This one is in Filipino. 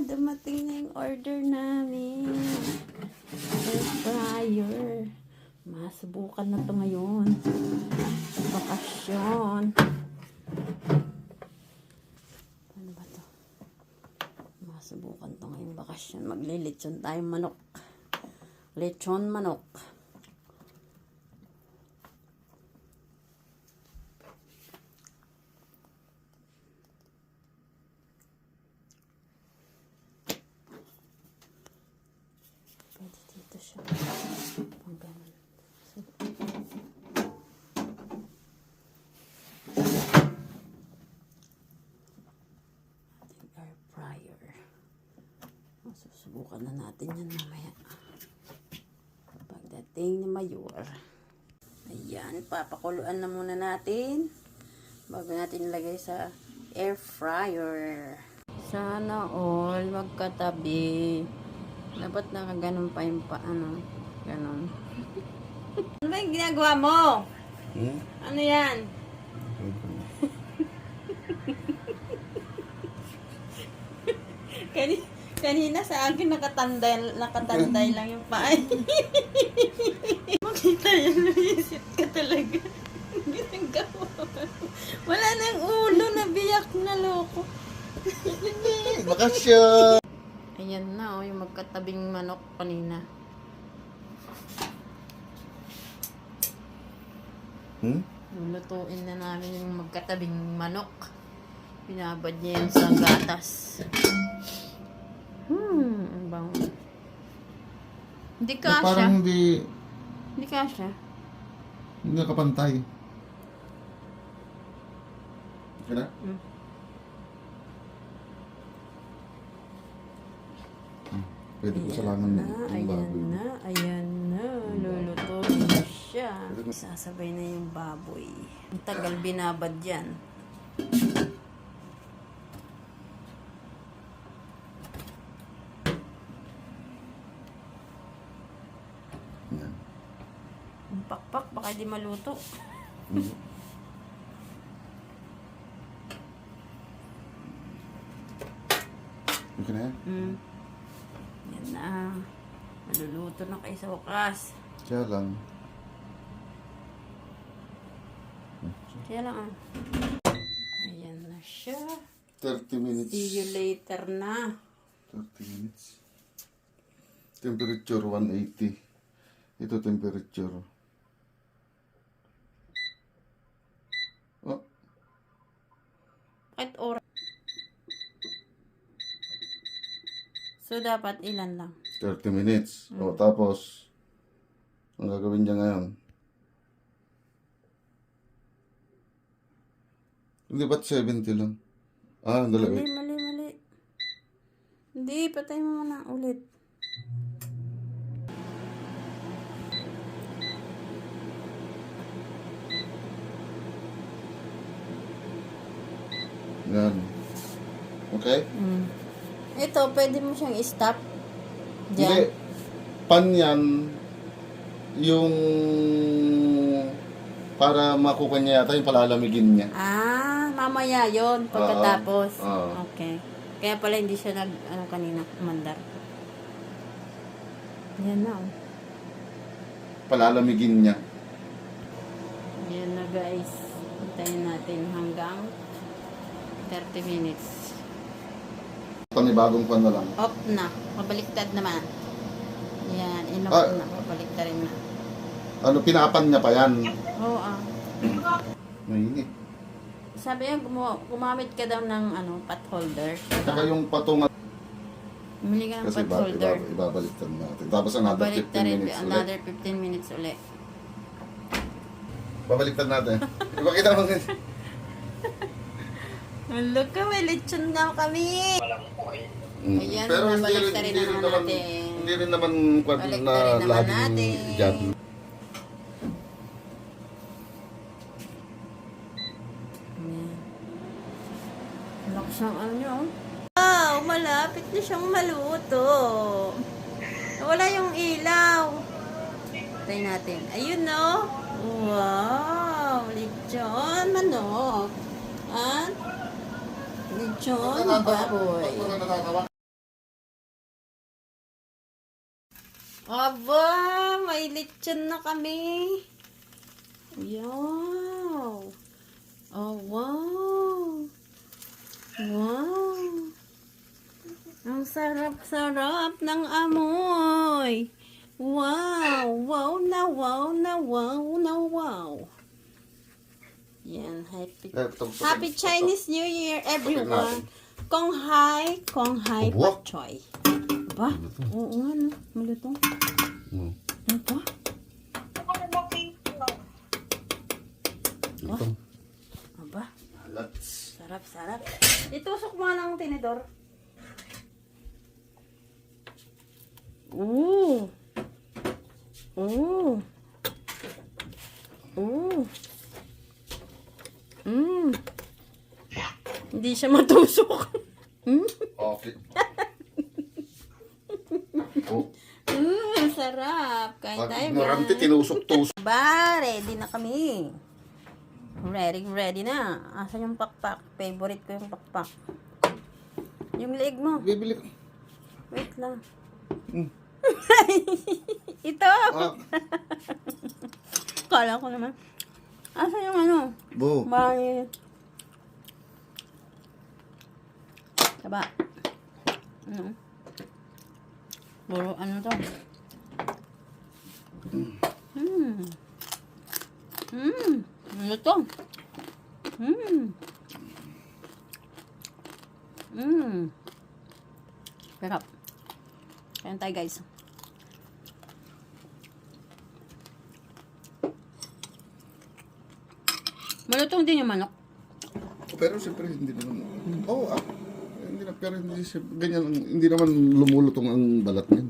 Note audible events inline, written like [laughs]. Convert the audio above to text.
dumating na yung order namin. Air fryer. Masubukan na to ngayon. Bakasyon. Ano ba to? Masubukan to ngayong bakasyon. Maglilitsyon tayong manok. Lechon manok. Pwede dito siya. Pang ganun. So, ating air fryer. Masusubukan na natin yan mamaya. Pagdating ni Mayor. Ayan, papakuluan na muna natin. Bago natin ilagay sa air fryer. Sana all magkatabi. Dapat nakaganon pa yung paano. Ganon. [laughs] ano ba yung ginagawa mo? Hmm? Ano yan? Kani, [laughs] kanina sa akin nakatanday, nakatanday lang yung paa. [laughs] Makita yan, naisip ka talaga. Ginagawa. Wala na yung ulo, nabiyak na loko. [laughs] Bakasyon! Ayan na, oh, yung magkatabing manok kanina. Hmm? Lulutuin na namin yung magkatabing manok. Binabad niya yan sa gatas. Hmm, ang bango. Hindi Na kasha. parang hindi, Hindi kasha. hindi nakapantay. Okay na? Hmm. Hmm. Pwede ko sa langan na, ng ayan baboy. na, ayan na. Lulutuin na siya. Sasabay na yung baboy. Ang tagal binabad yan. Yan. Pakpak, baka di maluto. Hmm. Okay na yan? Hmm. Yan na. Maluluto na kayo sa wakas. Kaya lang. Kaya lang ah. Ayan na siya. 30 minutes. See you later na. 30 minutes. Temperature 180. Ito temperature. So, dapat ilan lang? 30 minutes. O, tapos, ang gagawin niya ngayon. Hindi ba't 70 lang? Ah, Mali, dalawa. mali, mali. Hindi, patay mo muna ulit. Yan. Okay? Mm. Ito, pwede mo siyang i-stop. Hindi. Diyan. Pan yan, yung para makuha niya yata yung palalamigin niya. Ah, mamaya yon pagkatapos. Oo. Okay. Kaya pala hindi siya nag, ano kanina, umandar. Yan na. oh. Palalamigin niya. Yan na guys. Hintayin natin hanggang 30 minutes. Panibagong pan na lang. Off na. Pabaliktad naman. Yan, inoff Ah. na. Pabaliktad rin na. Ano, pinapan niya pa yan. Oo ah. [clears throat] Mainit. Sabi niya, gumu- gumamit ka daw ng ano, pot holder. Saka yung patungan. Bumili ka ng Kasi pot iba, holder. iba, ibabaliktad natin. Tapos another Babalik 15 na rin, minutes ulit. another 15 minutes ulit. Babaliktad natin. Ipakita mo. [laughs] Look ka, may lechon na kami. Mm. Ayan, Pero hindi rin, nabaliktarin hindi rin naman naman, natin. hindi rin naman kwad na Baliktarin naman laging natin. job. Ayan. Lakas ng ano nyo. Wow, malapit na siyang maluto. Wala yung ilaw. Try natin. Ayun no. Wow, lechon manok. At John Baboy. Aba, may lechon na kami. Wow. Oh, wow. Wow. Ang sarap-sarap ng amoy. Wow, wow na wow na wow na wow. Yan. Happy, Eh, happy. Chinese New Year, everyone. Kong hai, kong hai Aba. pak choy. Ba? Oo nga, no? Malutong. Hmm. Ano pa? Ito. Aba, Lats. sarap, sarap. Itusok mo ng tinidor. Ooh. Ooh. Ooh. Mm. Hindi siya matusok. mm. Okay. [laughs] oh, Mm, sarap. Kain tayo. ignorante, guys. tinusok-tusok. Ba, ready na kami. Ready, ready na. Asan yung pakpak? Favorite ko yung pakpak. Yung leeg mo. Bibili ko. Wait lang. Mm. [laughs] Ito. Ah, [laughs] Kala ko naman. Asan yung ano? bo. May... Taba. Ano? Puro ano to? Hmm. Hmm. Ano to? Hmm. Hmm. Sarap. Kain tayo guys. Malutong din yung manok. Pero siyempre, hindi naman. Oo, ah. Hindi na, pero hindi, siya- ganyan, hindi naman lumulutong ang balat niyan.